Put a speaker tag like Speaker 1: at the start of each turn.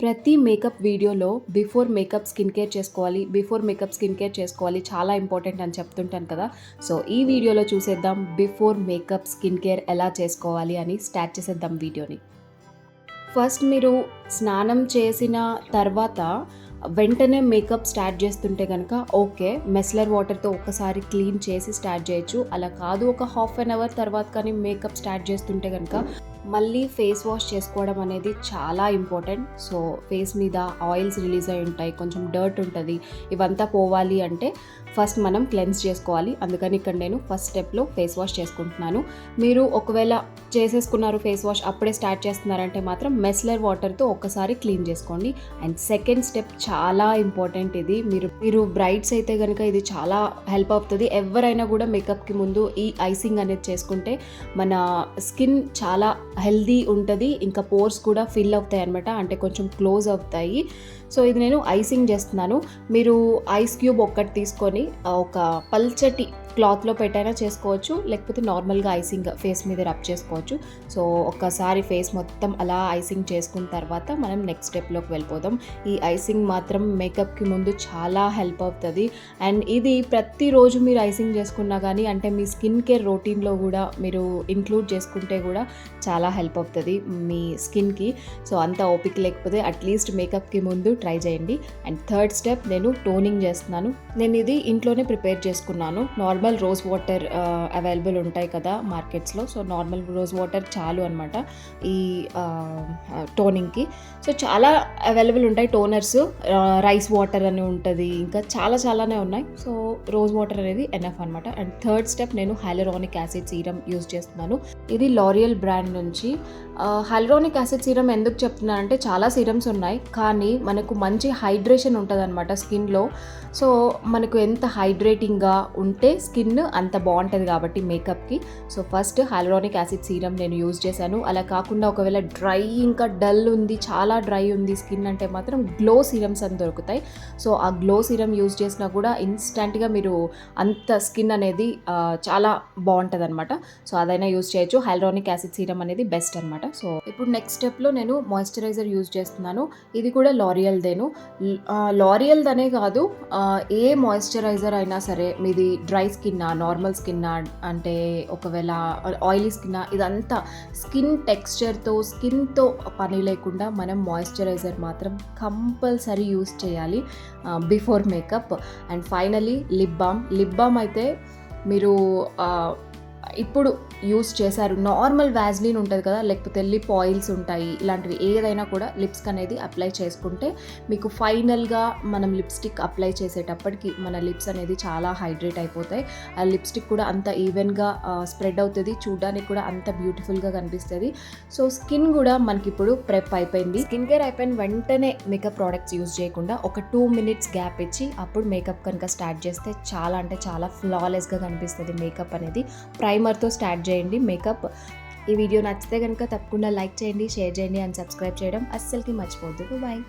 Speaker 1: ప్రతి మేకప్ వీడియోలో before makeup skin care చేసుకోవాలి బిఫోర్ మేకప్ స్కిన్ కేర్ చేసుకోవాలి చాలా ఇంపార్టెంట్ అని చెప్తుంటాను కదా. సో ఈ వీడియోలో చూసేద్దాం బిఫోర్ మేకప్ స్కిన్ కేర్ ఎలా చేసుకోవాలి అని స్టార్ట్ చేసేద్దాం వీడియోని. ఫస్ట్ మీరు స్నానం చేసిన తర్వాత వెంటనే మేకప్ స్టార్ట్ చేస్తుంటే కనుక ఓకే మెస్లర్ వాటర్తో ఒకసారి క్లీన్ చేసి స్టార్ట్ చేయొచ్చు. అలా కాదు ఒక హాఫ్ అన్ అవర్ తర్వాత కానీ మేకప్ స్టార్ట్ చేస్తుంటే కనుక మళ్ళీ ఫేస్ వాష్ చేసుకోవడం అనేది చాలా ఇంపార్టెంట్ సో ఫేస్ మీద ఆయిల్స్ రిలీజ్ అయి ఉంటాయి కొంచెం డర్ట్ ఉంటుంది ఇవంతా పోవాలి అంటే ఫస్ట్ మనం క్లెన్స్ చేసుకోవాలి. అందుకని ఇక్కడ నేను ఫస్ట్ స్టెప్లో ఫేస్ వాష్ చేసుకుంటున్నాను. మీరు ఒకవేళ చేసేసుకున్నారు ఫేస్ వాష్ అప్పుడే స్టార్ట్ చేస్తున్నారంటే మాత్రం మెస్లర్ వాటర్తో ఒక్కసారి క్లీన్ చేసుకోండి. అండ్ సెకండ్ స్టెప్ చాలా ఇంపార్టెంట్ ఇది. మీరు మీరు బ్రైట్స్ అయితే కనుక ఇది చాలా హెల్ప్ అవుతుంది. ఎవరైనా కూడా మేకప్కి ముందు ఈ ఐసింగ్ అనేది చేసుకుంటే మన స్కిన్ చాలా హెల్దీ ఉంటుంది. ఇంకా పోర్స్ కూడా ఫిల్ అవుతాయి అనమాట అంటే కొంచెం క్లోజ్ అవుతాయి. సో ఇది నేను ఐసింగ్ చేస్తున్నాను. మీరు ఐస్ క్యూబ్ ఒక్కటి తీసుకొని ఒక పల్చటి క్లాత్లో పెట్టైనా చేసుకోవచ్చు లేకపోతే నార్మల్గా ఐసింగ్ ఫేస్ మీద రబ్ చేసుకోవచ్చు. సో ఒక్కసారి ఫేస్ మొత్తం అలా ఐసింగ్ చేసుకున్న తర్వాత మనం నెక్స్ట్ స్టెప్లోకి వెళ్ళిపోదాం. ఈ ఐసింగ్ మాత్రం మేకప్కి ముందు చాలా హెల్ప్ అవుతుంది. అండ్ ఇది ప్రతిరోజు మీరు ఐసింగ్ చేసుకున్నా కానీ అంటే మీ స్కిన్ కేర్ రొటీన్లో కూడా మీరు ఇంక్లూడ్ చేసుకుంటే కూడా చాలా హెల్ప్ అవుతుంది మీ స్కిన్కి. సో అంత ఓపిక లేకపోతే అట్లీస్ట్ మేకప్కి ముందు ట్రై చేయండి. అండ్ థర్డ్ స్టెప్ నేను టోనింగ్ చేస్తున్నాను. నేను ఇది ఇంట్లోనే ప్రిపేర్ చేసుకున్నాను. నార్మల్ రోజ్ వాటర్ అవైలబుల్ ఉంటాయి కదా మార్కెట్స్లో. సో నార్మల్ రోజ్ వాటర్ చాలు అనమాట ఈ టోనింగ్కి. సో చాలా అవైలబుల్ ఉంటాయి టోనర్స్. రైస్ వాటర్ అని ఉంటుంది ఇంకా చాలా చాలానే ఉన్నాయి. సో రోజ్ వాటర్ అనేది ఎనఫ్ అనమాట అండ్ థర్డ్ స్టెప్ నేను హైలరానిక్ యాసిడ్ సీరం యూజ్ చేస్తున్నాను. ఇది లారియల్ బ్రాండ్ నుంచి. హైలరానిక్ యాసిడ్ సీరం ఎందుకు చెప్తున్నానంటే చాలా సీరమ్స్ ఉన్నాయి. కానీ మనకు మంచి హైడ్రేషన్ ఉంటుంది అనమాట స్కిన్లో. సో మనకు ఎంత హైడ్రేటింగ్గా ఉంటే స్కిన్ అంత బాగుంటుంది కాబట్టి మేకప్కి so first hyaluronic acid serum నేను యూజ్ చేశాను. అలా కాకుండా ఒకవేళ డ్రై ఇంకా డల్ ఉంది చాలా డ్రై ఉంది స్కిన్ అంటే మాత్రం గ్లో సీరమ్స్ అని దొరుకుతాయి. సో ఆ గ్లో సీరం యూజ్ చేసినా కూడా ఇన్స్టెంట్గా మీరు అంత స్కిన్ అనేది చాలా బాగుంటుంది అనమాట సో అదైనా యూజ్ చేయొచ్చు. హైలరానిక్ యాసిడ్ సీరం అనేది బెస్ట్ అనమాట సో ఇప్పుడు నెక్స్ట్ స్టెప్లో నేను మాయిశ్చరైజర్ యూజ్ చేస్తున్నాను. ఇది కూడా లారియల్దేను లారియల్దనే కాదు ఏ మాయిశ్చరైజర్ అయినా సరే మీది డ్రై స్కిన్నా నార్మల్ స్కిన్నా అంటే ఒకవేళ ఆయిలీ స్కిన్నా ఇదంతా స్కిన్ టెక్స్చర్తో స్కిన్తో పని లేకుండా మనం మాయిశ్చరైజర్ మాత్రం కంపల్సరీ యూస్ చేయాలి before makeup. And finally lip balm. Lip balm అయితే మీరు ఇప్పుడు యూస్ చేశారు. నార్మల్ వ్యాజ్లిన్ ఉంటుంది కదా లేకపోతే లిప్ ఆయిల్స్ ఉంటాయి ఇలాంటివి ఏదైనా కూడా లిప్స్కి అనేది అప్లై చేసుకుంటే మీకు ఫైనల్గా మనం లిప్స్టిక్ అప్లై చేసేటప్పటికి మన లిప్స్ అనేది చాలా హైడ్రేట్ అయిపోతాయి. ఆ లిప్స్టిక్ కూడా అంత ఈవెన్గా స్ప్రెడ్ అవుతుంది చూడడానికి కూడా అంత బ్యూటిఫుల్గా కనిపిస్తుంది. సో స్కిన్ కూడా మనకి ఇప్పుడు ప్రెప్ అయిపోయింది. స్కిన్ కేర్ అయిపోయిన వెంటనే మేకప్ ప్రోడక్ట్స్ యూజ్ చేయకుండా ఒక టూ మినిట్స్ గ్యాప్ ఇచ్చి అప్పుడు మేకప్ కనుక స్టార్ట్ చేస్తే చాలా అంటే చాలా ఫ్లాలెస్గా కనిపిస్తుంది మేకప్ అనేది. ప్రైమర్తో స్టార్ట్ చేయండి మేకప్. ఈ వీడియో నచ్చితే కనుక తప్పకుండా లైక్ చేయండి షేర్ చేయండి అండ్ సబ్స్క్రైబ్ చేయడం అస్సలకి మర్చిపోద్దు బాయ్